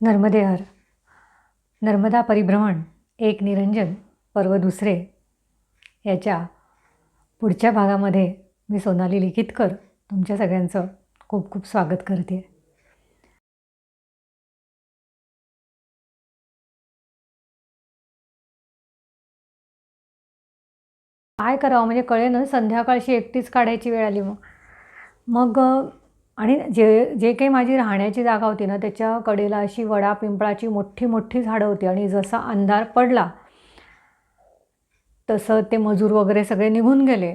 नर्मदेहर नर्मदा परिभ्रमण एक निरंजन पर्व दुसरे. याच्या पुढच्या भागामध्ये मी सोनाली लिखितकर तुमच्या सगळ्यांचं खूप खूप स्वागत करते. काय करावं? म्हणजे कळेना संध्याकाळची एकटीच काढायची वेळ आली मग. मग आणि जे जे काही माझी राहण्याची जागा होती ना त्याच्या कडेला अशी वडा पिंपळाची मोठी मोठी झाडं होती. आणि जसा अंधार पडला तसं ते मजूर वगैरे सगळे निघून गेले.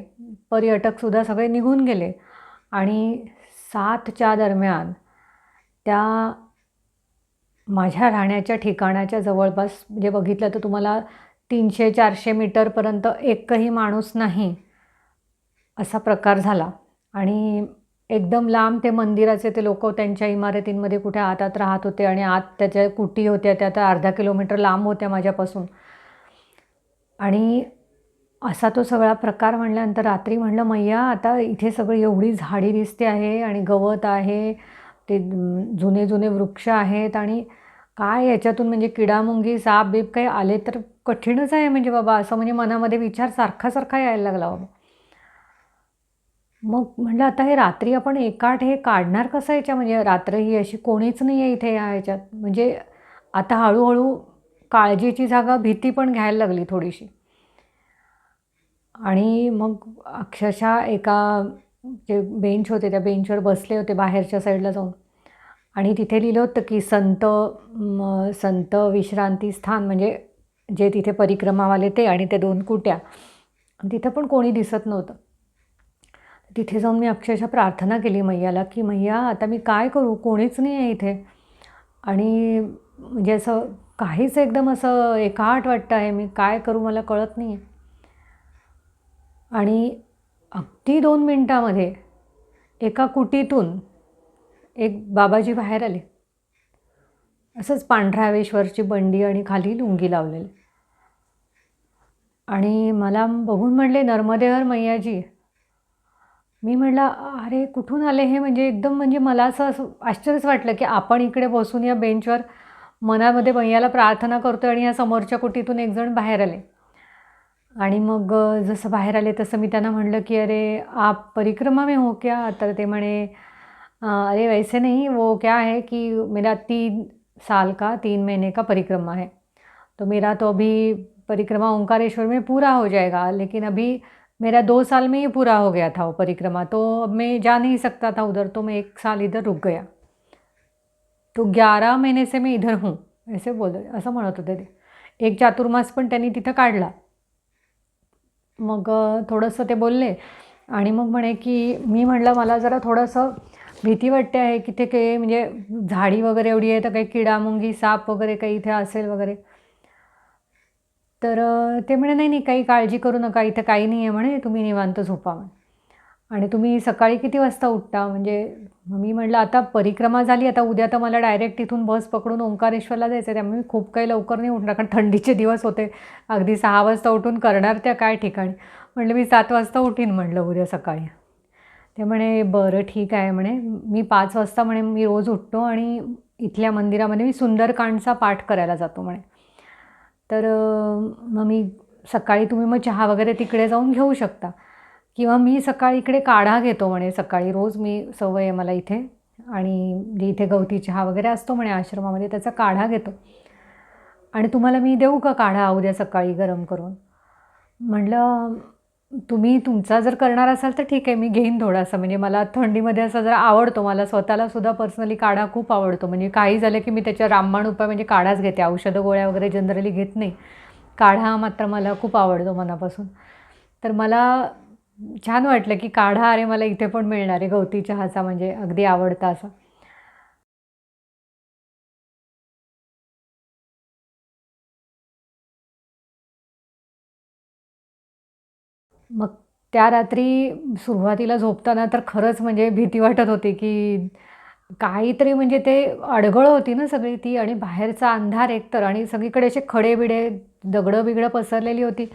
पर्यटकसुद्धा सगळे निघून गेले. आणि सातच्या दरम्यान त्या माझ्या राहण्याच्या ठिकाणाच्या जवळपास म्हणजे बघितलं तर तुम्हाला तीनशे चारशे मीटरपर्यंत एकही माणूस नाही असा प्रकार झाला. आणि एकदम लांब ते मंदिराचे ते लोक त्यांच्या इमारतींमध्ये कुठे आतात राहत होते आणि आत त्याच्या कुटी होत्या त्या तर अर्धा किलोमीटर लांब होत्या माझ्यापासून. आणि असा तो सगळा प्रकार म्हणल्यानंतर रात्री म्हणलं मैया आता इथे सगळी एवढी झाडी दिसते आहे आणि गवत आहे ते जुने जुने वृक्ष आहेत आणि काय याच्यातून म्हणजे किडामुंगी साप बीप काही आले तर कठीणच आहे म्हणजे बाबा असं म्हणजे मनामध्ये विचार सारखा सारखा यायला लागला बाबा. मग म्हटलं आता हे रात्री आपण एकाठ हे काढणार कसं याच्या म्हणजे रात्र ही अशी कोणीच नाही आहे इथे ह्या ह्याच्यात म्हणजे आता हळूहळू काळजीची जागा भीती पण घ्यायला लागली थोडीशी. आणि मग अक्षरशः एका जे बेंच होते त्या बेंचवर बसले होते बाहेरच्या साईडला जाऊन. आणि तिथे लिहिलं होतं की संत संत विश्रांती स्थान म्हणजे जे तिथे परिक्रमावाले ते आणि ते दोन कुट्या. तिथं पण कोणी दिसत नव्हतं. तिथे जाऊन मी अक्षरशः प्रार्थना केली मैयाला की मैया आता मी काय करू? कोणीच नाही आहे इथे. आणि म्हणजे असं काहीच एकदम असं एकाट वाटतं आहे मी काय करू मला कळत नाही आहे. आणि अगदी दोन मिनटामध्ये एका कुटीतून एक बाबाजी बाहेर आले. असंच पांढरावेश्वरची बंडी आणि खाली लुंगी लावलेली. आणि मला बघून म्हणले नर्मदेहर मैयाजी मी म्हटलं अरे कुठून आले हे? म्हणजे एकदम म्हणजे मला असं असं आश्चर्यच वाटलं की आपण इकडे बसून या बेंचवर मनामध्ये भैयाला प्रार्थना करतो आणि या समोरच्या कुटीतून एक जण बाहेर आले. आणि मग जसं बाहेर आले तसं मी त्यांना म्हणलं की अरे आप परिक्रमा में हो क्या? तर ते म्हणे अरे वैसे नहीं वो क्या है की मेरा तीन साल का तीन महीने का परिक्रमा है। तो मेरा तो अभी परिक्रमा ओंकारेश्वर में पूरा हो जाएगा लेकिन अभी मेरा दो साल में ही पूरा हो गया था वो परिक्रमा तो अब मैं जा नहीं सकता था उधर तो मैं एक साल इधर रुक गया। तो ग्यारह महीने से मैं इधर हूँ ऐसे बोल असं म्हणत होते ते। एक चातुर्मास पण त्यांनी तिथं काढला। मग थोडंसं ते बोलले आणि मग म्हणे की मी म्हटलं मला जरा थोडंसं भीती वाटते आहे की ते काही म्हणजे झाडी वगैरे एवढी आहे तर काही किडामुंगी साप वगैरे काही इथे असेल वगैरे. तर ते म्हणे नाही नाही काही काळजी करू नका इथं काही नाही आहे म्हणे तुम्ही निवांत झोपा म्हणे. आणि तुम्ही सकाळी किती वाजता उठता? म्हणजे मग मी म्हटलं आता परिक्रमा झाली आता उद्या तर मला डायरेक्ट इथून बस पकडून ओंकारेश्वरला जायचं आहे त्यामुळे मी खूप काही लवकर नाही उठणार कारण थंडीचे दिवस होते. अगदी सहा वाजता उठून करणार त्या काय ठिकाणी? म्हटलं मी सात वाजता उठीन म्हटलं उद्या सकाळी. ते म्हणे बरं ठीक आहे म्हणे. मी पाच वाजता म्हणे मी रोज उठतो आणि इथल्या मंदिरामध्ये मी सुंदरकांडचा पाठ करायला जातो म्हणे. तर मग मी सकाळी तुम्ही मग चहा वगैरे तिकडे जाऊन घेऊ शकता. किंवा मी सकाळी इकडे काढा घेतो म्हणे सकाळी रोज मी सवय आहे मला इथे. आणि जे इथे गवती चहा वगैरे असतो म्हणे आश्रमामध्ये त्याचा काढा घेतो. आणि तुम्हाला मी देऊ का काढा उद्या सकाळी गरम करून? म्हटलं तुम्ही तुमचा जर करणार असाल तर ठीक आहे मी घेईन थोडासा. म्हणजे मला थंडीमध्ये असं जरा आवडतो. मला स्वतःला सुद्धा पर्सनली काढा खूप आवडतो. म्हणजे काही झालं की मी त्याच्या रामबाण उपाय म्हणजे काढाच घेते. औषधं गोळ्या वगैरे जनरली घेत नाही. काढा मात्र मला खूप आवडतो मनापासून. तर मला छान वाटलं की काढा अरे मला इथे पण मिळणार आहे. गवती चहाचा म्हणजे अगदी आवडता असा. मग त्या रात्री सुरुवातीला झोपताना तर खरंच म्हणजे भीती वाटत होती की काहीतरी म्हणजे ते अडगळ होती ना सगळी ती आणि बाहेरचा अंधार एकतर आणि सगळीकडे असे खडे बिडे दगडं बिगडं पसरलेली होती.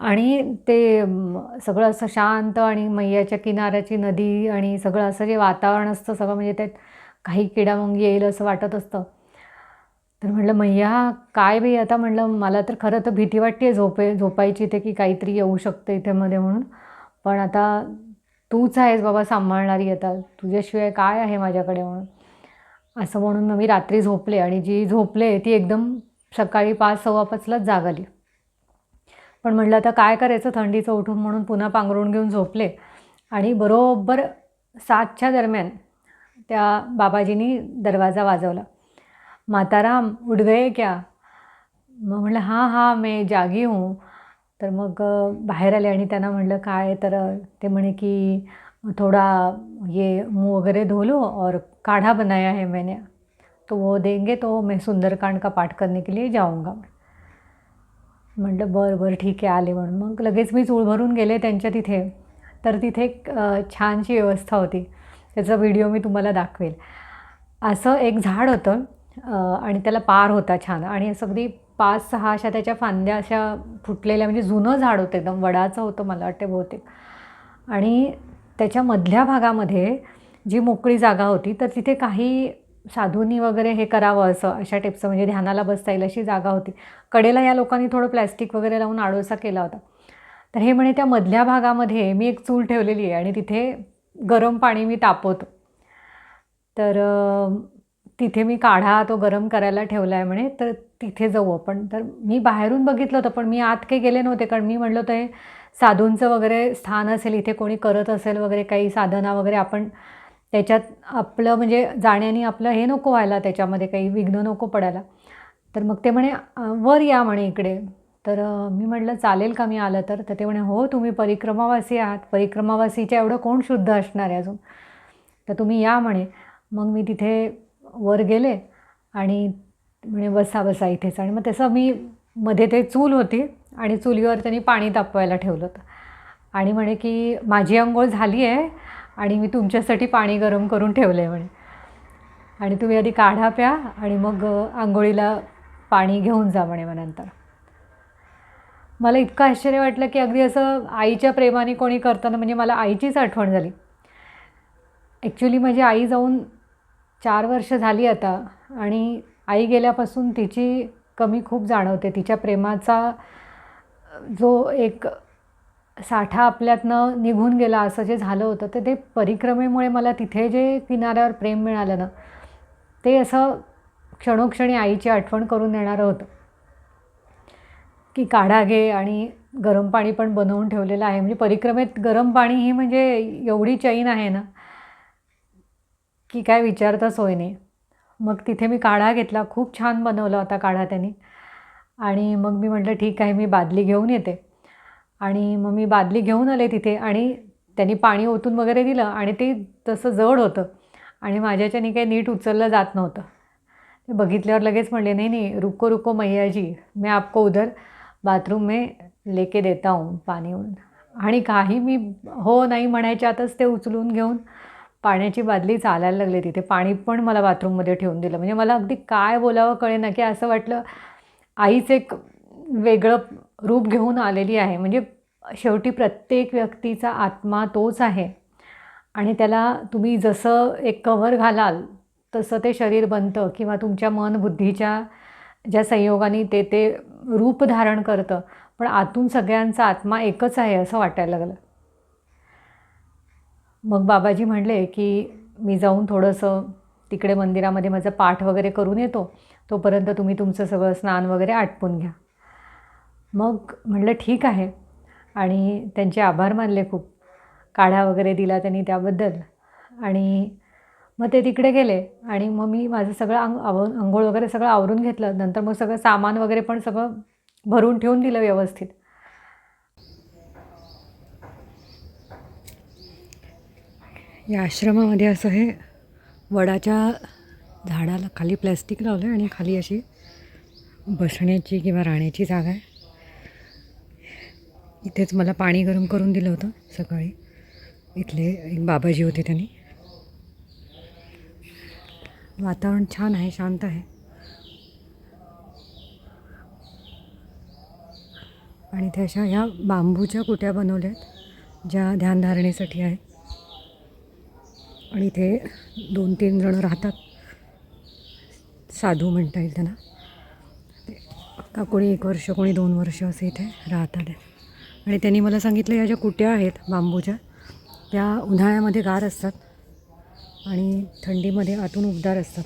आणि ते सगळं असं शांत आणि मैयाच्या किनाऱ्याची नदी आणि सगळं असं जे वातावरण असतं सगळं म्हणजे त्यात काही किडामुंगी येईल असं वाटत असतं. तर म्हटलं मैया काय बाई आता? म्हटलं मला तर खरं तर भीती वाटते झोपे झोपायची ते की काहीतरी येऊ शकतं इथे मध्ये म्हणून. पण आता तूच आहेस बाबा सांभाळणारी आता. तुझ्याशिवाय काय आहे माझ्याकडे म्हणून? असं म्हणून मग मी रात्री झोपले आणि जी झोपले ती एकदम सकाळी पाच सव्वा पाचलाच जाग आली पण म्हटलं आता काय करायचं थंडीचं उठून? म्हणून पुन्हा पांघरून घेऊन झोपले. आणि बरोबर सातच्या दरम्यान त्या बाबाजींनी दरवाजा वाजवला. माताराम उठ गए क्या? मग म्हटलं हां हां मैं जागी हूँ. तर मग बाहेर आले आणि त्यांना म्हटलं काय? तर ते म्हणे की थोड़ा ये मुंह वगैरह धो लो और काढ़ा बनाया है मैंने. तो वो देंगे तो मैं सुंदरकांड का पाठ करने के लिए जाऊंगा. म्हटलं बरं बरं ठीक आहे आले म्हणून. मग लगेच मी चूळ भरून गेले त्यांच्या तिथे. तर तिथे एक छानशी व्यवस्था होती. त्याचा व्हिडिओ मी तुम्हाला दाखवेल. असं एक झाड होतं. आणि त्याला पार होता छान. आणि असं अगदी पाच सहा अशा त्याच्या फांद्या अशा फुटलेल्या म्हणजे जुनं झाड होतं एकदम वडाचं होतं मला वाटते बहुतेक. आणि त्याच्या मधल्या भागामध्ये जी मोकळी जागा होती तर तिथे काही साधूंनी वगैरे हे करावं असं अशा टेपचं म्हणजे ध्यानाला बसता येईल अशी जागा होती. कडेला या लोकांनी थोडं प्लॅस्टिक वगैरे लावून आडोसा केला होता. तर हे म्हणे त्या मधल्या भागामध्ये मी एक चूल ठेवलेली आहे आणि तिथे गरम पाणी मी तापवतो. तर तिथे मी काढा तो गरम करायला ठेवला आहे म्हणे तर तिथे जाऊ आपण. तर मी बाहेरून बघितलं होतं पण मी आत काही गेले नव्हते कारण मी म्हटलं होतं हे साधूंचं वगैरे स्थान असेल इथे कोणी करत असेल वगैरे काही साधना वगैरे आपण त्याच्यात आपलं म्हणजे जाण्याने आपलं हे नको व्हायला त्याच्यामध्ये काही विघ्न नको पडायला. तर मग ते म्हणे वर या म्हणे इकडे. तर मी म्हटलं चालेल का मी आलं तर? तर ते म्हणे हो तुम्ही परिक्रमावासी आहात. परिक्रमावासीच्या एवढं कोण शुद्ध असणार आहे अजून? तर तुम्ही या म्हणे. मग मी तिथे वर गेले आणि म्हणे बसा बसा इथेच. आणि मग तसं मी मध्ये ते चूल होती आणि चुलीवर त्यांनी पाणी तापवायला ठेवलं होतं. आणि म्हणे की माझी अंघोळ झाली आहे आणि मी तुमच्यासाठी पाणी गरम करून ठेवलं आहे म्हणे. आणि तुम्ही आधी काढा प्या आणि मग आंघोळीला पाणी घेऊन जा म्हणे मग नंतर. मला इतकं आश्चर्य वाटलं की अगदी असं आईच्या प्रेमाने कोणी करताना म्हणजे मला आईचीच आठवण झाली. ॲक्च्युली माझी आई जाऊन चार वर्ष झाली आता आणि आई गेल्यापासून तिची कमी खूप जाणवते. तिच्या प्रेमाचा जो एक साठा आपल्यातनं निघून गेला असं जे झालं होतं तर ते परिक्रमेमुळे मला तिथे जे किनाऱ्यावर प्रेम मिळालं ना ते असं क्षणोक्षणी आईची आठवण करून देणारं होतं. की काढा घे आणि गरम पाणी पण बनवून ठेवलेलं आहे. म्हणजे परिक्रमेत गरम पाणी ही म्हणजे एवढी चैन आहे ना की काय विचारता सोय नाही. मग तिथे मी काढा घेतला खूप छान बनवला होता काढा त्यांनी. आणि मग मी म्हटलं ठीक आहे मी बादली घेऊन येते. आणि मग मी बादली घेऊन आले तिथे आणि त्यांनी पाणी ओतून वगैरे दिलं आणि ते तसं जड होतं. आणि माझ्याच्याने काही नीट उचललं जात नव्हतं. ते बघितल्यावर लगेच म्हणले नाही नाही रुको रुको मैयाजी मी मैं आपको उधर बाथरूम में लेके देता हूँ पाणी. म्हणून आणि काही मी हो नाही म्हणायच्या आतच ते उचलून घेऊन पाण्याची बादली चालायला लागली तिथे. पाणी पण मला बाथरूममध्ये ठेवून दिलं. म्हणजे मला अगदी काय बोलावं कळे ना की असं वाटलं आईच एक वेगळं रूप घेऊन आलेली आहे. म्हणजे शेवटी प्रत्येक व्यक्तीचा आत्मा तोच आहे. आणि त्याला तुम्ही जसं एक कव्हर घालाल तसं ते शरीर बनतं किंवा तुमच्या मन बुद्धीच्या ज्या संयोगाने ते ते रूप धारण करतं. पण आतून सगळ्यांचा आत्मा एकच आहे असं वाटायला लागलं. मग बाबाजी म्हणले की मी जाऊन थोडंसं तिकडे मंदिरामध्ये माझं पाठ वगैरे करून येतो. तोपर्यंत तुम्ही तुमचं सगळं स्नान वगैरे आटपून घ्या. मग म्हटलं ठीक आहे. आणि त्यांचे आभार मानले खूप. काढा वगैरे दिला त्यांनी त्याबद्दल. आणि मग ते तिकडे गेले. आणि मग मी माझं सगळं अंग आव अंघोळ वगैरे सगळं आवरून घेतलं. नंतर मग सगळं सामान वगैरे पण सगळं भरून ठेवून दिलं व्यवस्थित. या आश्रमामध्ये असं हे वडाच्या झाडाला खाली प्लॅस्टिक लावलं आहे आणि खाली अशी बसण्याची किंवा राहण्याची जागा आहे. इथेच मला पाणी गरम करून दिलं होतं सकाळी. इथले एक बाबाजी होते त्यांनी. वातावरण छान आहे शांत आहे. आणि त्या अशा ह्या बांबूच्या कुट्या बनवल्या आहेत ज्या ध्यानधारणेसाठी आहेत. आणि इथे दोन तीन जणं राहतात. साधू म्हणता येईल त्यांना. का कोणी एक वर्ष कोणी दोन वर्ष असे इथे राहतात आणि त्यांनी मला सांगितलं या ज्या कुट्या आहेत बांबूच्या त्या उन्हाळ्यामध्ये गार असतात आणि थंडीमध्ये आतून उबदार असतात.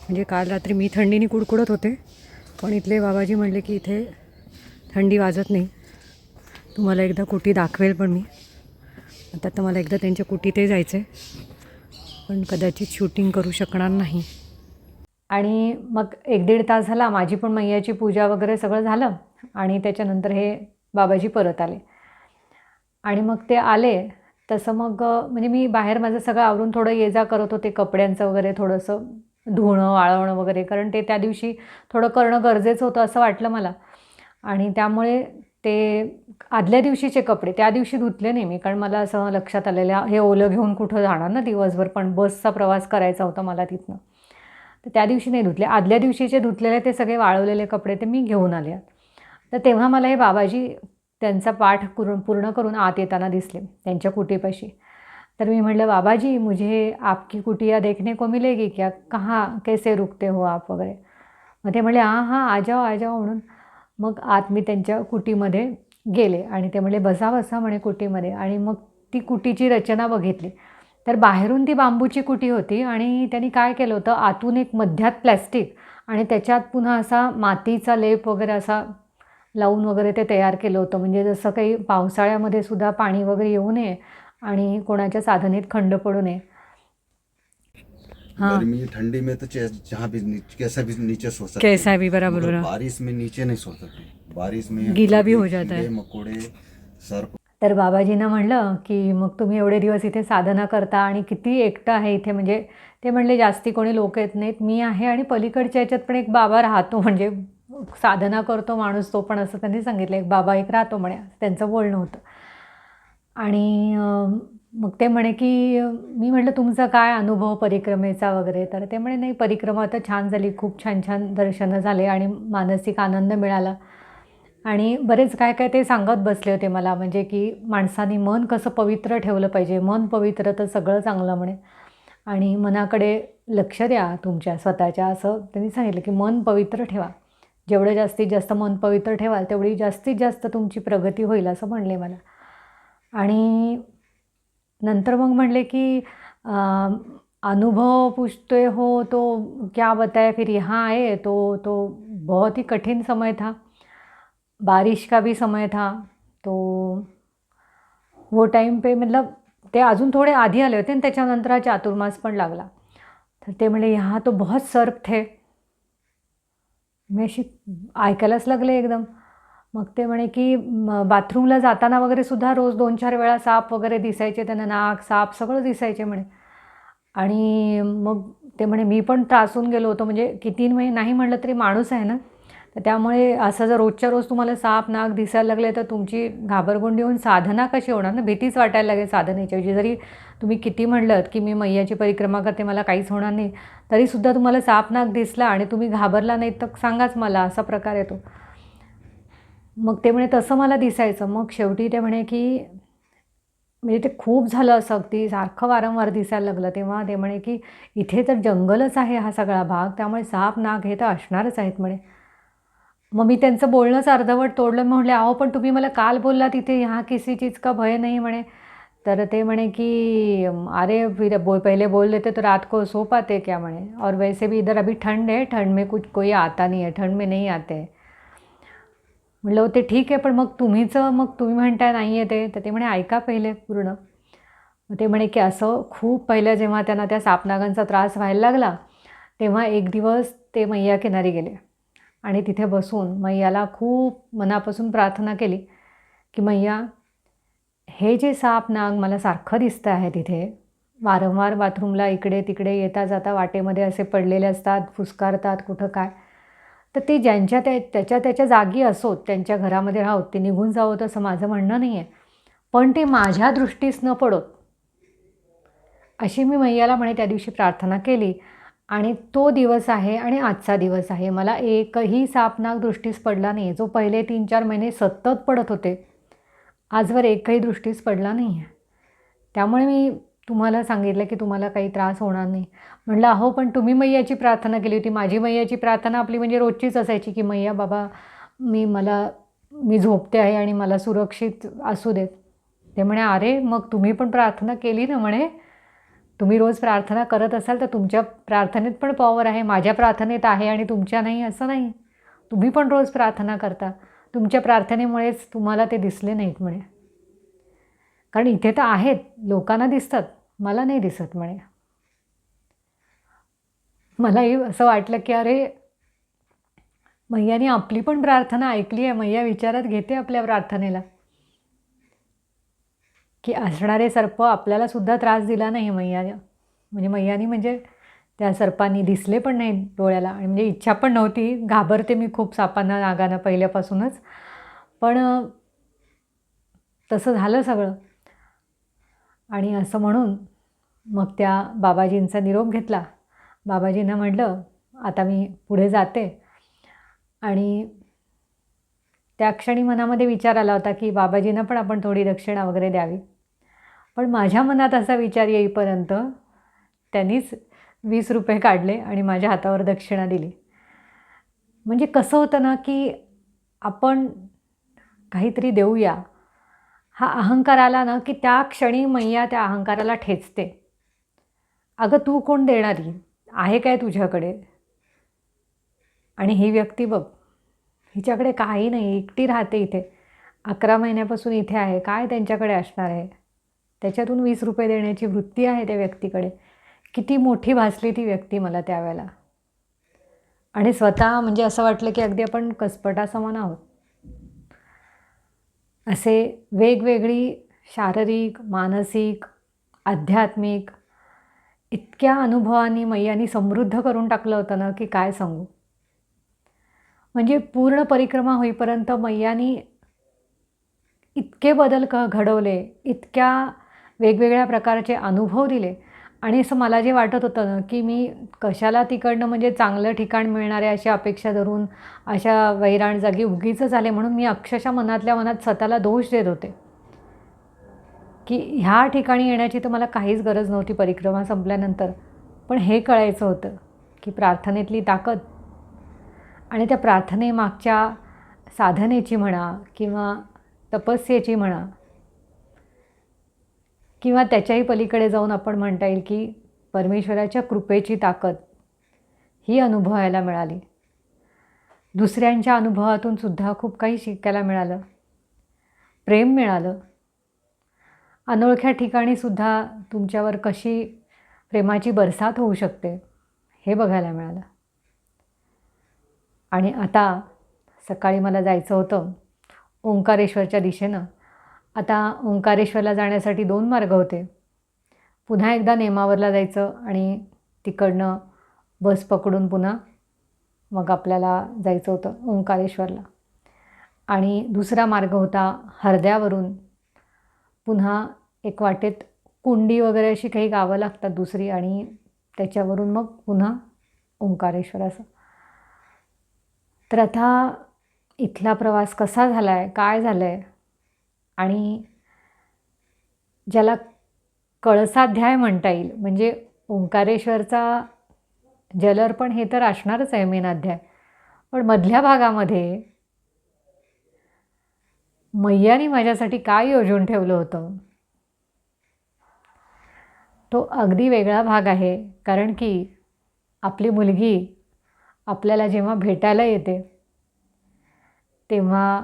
म्हणजे काल रात्री मी थंडीने कुडकुडत होते पण इथले बाबाजी म्हणले की इथे थंडी वाजत नाही. तुम्हाला एकदा कुटी दाखवेल पण मी. आता तर मला एकदा त्यांच्या कुटीतही जायचं आहे पण कदाचित शूटिंग करू शकणार नाही. आणि मग एक दीड तास झाला माझी पण मैयाची पूजा वगैरे सगळं झालं आणि त्याच्यानंतर हे बाबाजी परत आले. आणि मग ते आले तसं मग म्हणजे मी बाहेर माझं सगळं आवरून थोडं ये जा करत होते कपड्यांचं वगैरे थोडंसं धुणं वाळवणं वगैरे कारण ते त्या दिवशी थोडं करणं गरजेचं होतं असं वाटलं मला. आणि त्यामुळे ते आदल्या दिवशीचे कपडे त्या दिवशी धुतले नाही मी कारण मला असं लक्षात आलेलं हे ओलं घेऊन कुठं जाणार ना दिवसभर पण बसचा प्रवास करायचा होता मला तिथनं. तर त्या दिवशी नाही धुतले. आदल्या दिवशीचे धुतलेले ते सगळे वाळवलेले कपडे ते मी घेऊन आले. तर तेव्हा मला हे बाबाजी त्यांचा पाठ करून पूर्ण करून आत येताना दिसले त्यांच्या कुटीपाशी. तर मी म्हटलं बाबाजी मुझे आपकी कुटिया देखने को मिलेगी क्या? कहाँ कैसे रुकते हो आप वगैरे? मग ते म्हणले हां हां आ जाओ आ जाओ म्हणून. मग आत मी त्यांच्या कुटीमध्ये गेले आणि ते म्हणले बसा बसा म्हणे कुटीमध्ये. आणि मग ती कुटीची रचना बघितली. तर बाहेरून ती बांबूची कुटी होती आणि त्यांनी काय केलं होतं आतून एक मध्यात प्लॅस्टिक आणि त्याच्यात पुन्हा असा मातीचा लेप वगैरे असा लावून वगैरे ते तयार केलं होतं. म्हणजे जसं काही पावसाळ्यामध्ये सुद्धा पाणी वगैरे येऊ नये आणि कोणाच्या साधनेत खंड पडू नये. हाँ। गर्मी ठंडी में तो जहाँ भी कैसा भी नीचे सो सकते कैसा भी बराबर बारिश में नीचे नहीं सो सकते। बारिश में गीला भी हो जाता है। कीड़े, मकोड़े सर्प तर बाबाजीनं म्हणलं की मग तुम्ही एवढे दिवस इथे साधना करता आणि किती एकटं आहे इथे? म्हणजे ते म्हणले जास्ती कोणी लोक येत नाहीत. मी आहे आणि पलीकडच्या याच्यात पण एक बाबा राहतो. म्हणजे साधना करतो माणूस तो पण असं त्यांनी सांगितलं. एक बाबा एक राहतो म्हणे त्यांचं बोलणं होतं. आणि मग ते म्हणे की मी म्हटलं तुमचा काय अनुभव परिक्रमेचा वगैरे? तर ते म्हणे नाही परिक्रमा तर छान झाली खूप छान छान दर्शनं झाले आणि मानसिक आनंद मिळाला. आणि बरेच काय काय ते सांगत बसले होते मला म्हणजे की माणसाने मन कसं पवित्र ठेवलं पाहिजे मन पवित्र तर सगळं चांगलं म्हणे. आणि मनाकडे लक्ष द्या तुमच्या स्वतःच्या असं त्यांनी सांगितलं की मन पवित्र ठेवा. जेवढं जास्तीत जास्त मन पवित्र ठेवाल तेवढी जास्तीत जास्त तुमची प्रगती होईल असं म्हणले मला. आणि नंतर मग म्हणले की अनुभव पूछते हो तो क्या बताए फिर यहाँ आए तो तो बहुत ही कठिन समय था. बारिश का भी समय था. तो वो टाइम पे मतलब ते अजून थोडे आधी आले होते आणि त्याच्यानंतर हा चातुर्मास पण लागला. तर ते म्हणले यहाँ तो बहुत सर्प थे. मी अशी ऐकायलाच लागले एकदम. मग ते म्हणे की बाथरूमला जाताना वगैरे सुद्धा रोज दोन चार वेळा साप वगैरे दिसायचे त्यांना नाक साप सगळं दिसायचे म्हणे. आणि मग ते म्हणे मी पण त्रासून गेलो होतो. म्हणजे किती महिने नाही म्हटलं तरी माणूस आहे ना. तर त्यामुळे असं जर रोजच्या रोज तुम्हाला साप नाक दिसायला लागले तर तुमची घाबरगुंडी होऊन साधना कशी होणार ना? भीतीच वाटायला लागेल साधनेच्या ऐवजी म्हणजे जरी तुम्ही किती म्हणलं की मी मैयाची परिक्रमा करते मला काहीच होणार नाही. तरीसुद्धा तुम्हाला साप नाक दिसला आणि तुम्ही घाबरला नाही तर सांगाच मला असा प्रकार येतो. मग ते म्हणे तसं मला दिसायचं. मग शेवटी ते म्हणे की म्हणजे ते खूप झालं असं अगदी सारखं वारंवार दिसायला लागलं. तेव्हा ते म्हणे की इथे तर जंगलच आहे हा सगळा भाग त्यामुळे साप नाग हे तर असणारच आहेत. म्हणे. मग मी त्यांचं बोलणंच अर्धवट तोडलं. मी म्हटले अहो पण तुम्ही मला काल बोलला तिथे ह्या किसी चीज का भय नाही. म्हणे. तर ते म्हणे की अरे फिर बो पहले बोल देते तो रात को सो पाते क्या? म्हणे. और वैसे भी इधर अभी ठंड है ठंड में कुछ कोई आता नहीं है ठंड में नहीं आते आहे म्हटलं होते ठीक आहे पण मग तुम्हीचं मग तुम्ही म्हणताय नाही आहे ते. तर ते म्हणे ऐका पहिले पूर्ण. ते म्हणे की असं खूप पहिलं जेव्हा त्यांना त्या सापनागांचा त्रास व्हायला लागला तेव्हा एक दिवस ते मैया किनारी गेले आणि तिथे बसून मैयाला खूप मनापासून प्रार्थना केली की मैया हे जे साप नाग मला सारखं दिसतं आहे तिथे वारंवार बाथरूमला इकडे तिकडे येता जाता वाटेमध्ये असे पडलेले असतात फुसकारतात कुठं काय तर ते ज्यांच्या त्या त्याच्या त्याच्या जागी असोत त्यांच्या घरामध्ये राहोत ते निघून जावं असं माझं म्हणणं नाही आहे पण ते माझ्या दृष्टीस न पडोत अशी मी मैयाला म्हणे त्या दिवशी प्रार्थना केली. आणि तो दिवस आहे आणि आजचा दिवस आहे. मला एकही सापनाग दृष्टीस पडला नाही जो पहिले तीन चार महिने सतत पडत होते आजवर एकही दृष्टीस पडला नाही आहे त्यामुळे मी तुम्हाला सांगितलं की तुम्हाला काही त्रास होणार नाही. म्हटलं अहो पण तुम्ही मैयाची प्रार्थना केली होती. माझी मैयाची प्रार्थना आपली म्हणजे रोजचीच असायची की मैया बाबा मी मला मी झोपते आहे आणि मला सुरक्षित असू देत. ते म्हणे अरे मग तुम्ही पण प्रार्थना केली ना म्हणे? तुम्ही रोज प्रार्थना करत असाल तर तुमच्या प्रार्थनेत पण पॉवर आहे माझ्या प्रार्थनेत आहे आणि तुमच्या नाही असं नाही. तुम्ही पण रोज प्रार्थना करता. तुमच्या प्रार्थनेमुळेच तुम्हाला ते दिसले नाहीत म्हणे. कारण इथे तर आहेत लोकांना दिसतात. मला नाही दिसत म्हणे. मलाही असं वाटलं की अरे मैयाने आपली पण प्रार्थना ऐकली आहे. मैया विचारात घेते आपल्या प्रार्थनेला. की असणारे सर्प आपल्याला सुद्धा त्रास दिला नाही मैयाने. म्हणजे मैयानी म्हणजे त्या सर्पांनी दिसले पण नाही डोळ्याला. आणि म्हणजे इच्छा पण नव्हती. घाबरते मी खूप सापांना नागांना पहिल्यापासूनच. पण तसं झालं सगळं. आणि असं म्हणून मग त्या बाबाजींचा निरोप घेतला. बाबाजींना म्हटलं आता मी पुढे जाते. आणि त्या क्षणी मनामध्ये विचार आला होता की बाबाजींना पण आपण थोडी दक्षिणा वगैरे द्यावी. पण माझ्या मनात असा विचार येईपर्यंत त्यांनीच वीस रुपये काढले आणि माझ्या हातावर दक्षिणा दिली. म्हणजे कसं होतं ना की आपण काहीतरी देऊया हा अहंकार आला ना की त्या क्षणी मैया त्या अहंकाराला ठेचते. अगं तू कोण देणारी? आहे काय तुझ्याकडे? आणि ही व्यक्ती बघ हिच्याकडे काही नाही एकटी राहते इथे. अकरा महिन्यापासून इथे आहे. काय त्यांच्याकडे असणार आहे? त्याच्यातून वीस रुपये देण्याची वृत्ती आहे त्या व्यक्तीकडे. किती मोठी भासली ती व्यक्ती मला त्यावेळेला. आणि स्वतः म्हणजे असं वाटलं की अगदी आपण कसपटासमान आहोत. असे वेगवेगळी शारीरिक मानसिक आध्यात्मिक इतक्या अनुभवांनी मैयानी समृद्ध करून टाकलं होतं ना की काय सांगू? म्हणजे पूर्ण परिक्रमा होईपर्यंत मैयानी इतके बदल क घडवले इतक्या वेगवेगळ्या प्रकारचे अनुभव दिले आणि असं मला जे वाटत होतं ना की मी कशाला तिकडनं म्हणजे चांगलं ठिकाण मिळणारे अशी अपेक्षा धरून अशा वैराण जागी उगीच झाले म्हणून मी अक्षरशः मनातल्या मनात स्वतःला दोष देत होते. की ह्या ठिकाणी येण्याची तर मला काहीच गरज नव्हती परिक्रमा संपल्यानंतर पण हे कळायचं होतं की प्रार्थनेतली ताकद आणि त्या प्रार्थनेमागच्या साधनेची म्हणा किंवा तपस्येची म्हणा किंवा त्याच्याही पलीकडे जाऊन आपण म्हणता येईल की परमेश्वराच्या कृपेची ताकद ही अनुभवायला मिळाली. दुसऱ्यांच्या अनुभवातून सुद्धा खूप काही शिकायला मिळालं. प्रेम मिळालं. अनोळख्या ठिकाणी सुद्धा तुमच्यावर कशी प्रेमाची बरसात होऊ शकते हे बघायला मिळालं. आणि आता सकाळी मला जायचं होतं ओंकारेश्वरच्या दिशेनं. आता ओंकारेश्वरला जाण्यासाठी दोन मार्ग होते. पुन्हा एकदा नेमावरला जायचं आणि तिकडनं बस पकडून पुन्हा मग आपल्याला जायचं होतं ओंकारेश्वरला. आणि दुसरा मार्ग होता हरद्यावरून. पुन्हा एक वाटेत कुंडी वगैरे अशी काही गावं लागतात दुसरी आणि त्याच्यावरून मग पुन्हा ओंकारेश्वर असं तर आता इथला प्रवास कसा झाला आहे काय झालं आहे आणि ज्याला कळसाध्याय म्हणता येईल म्हणजे ओंकारेश्वरचा जलर्पण हे तर असणारच आहे मेनाध्याय पण मधल्या भागामध्ये मैयानी माझ्यासाठी काय योजून ठेवलं होतं? तो अगदी वेगळा भाग आहे कारण की आपली मुलगी आपल्याला जेव्हा भेटायला येते तेव्हा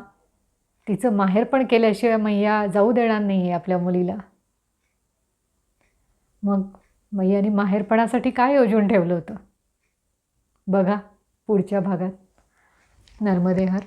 तिचं माहेर पण केल्याशिवाय मैया जाऊ देणार नाही आहे आपल्या मुलीला. मग मैयाने माहेरपणासाठी काय योजून ठेवलं होतं? बघा पुढच्या भागात. नर्मदेहर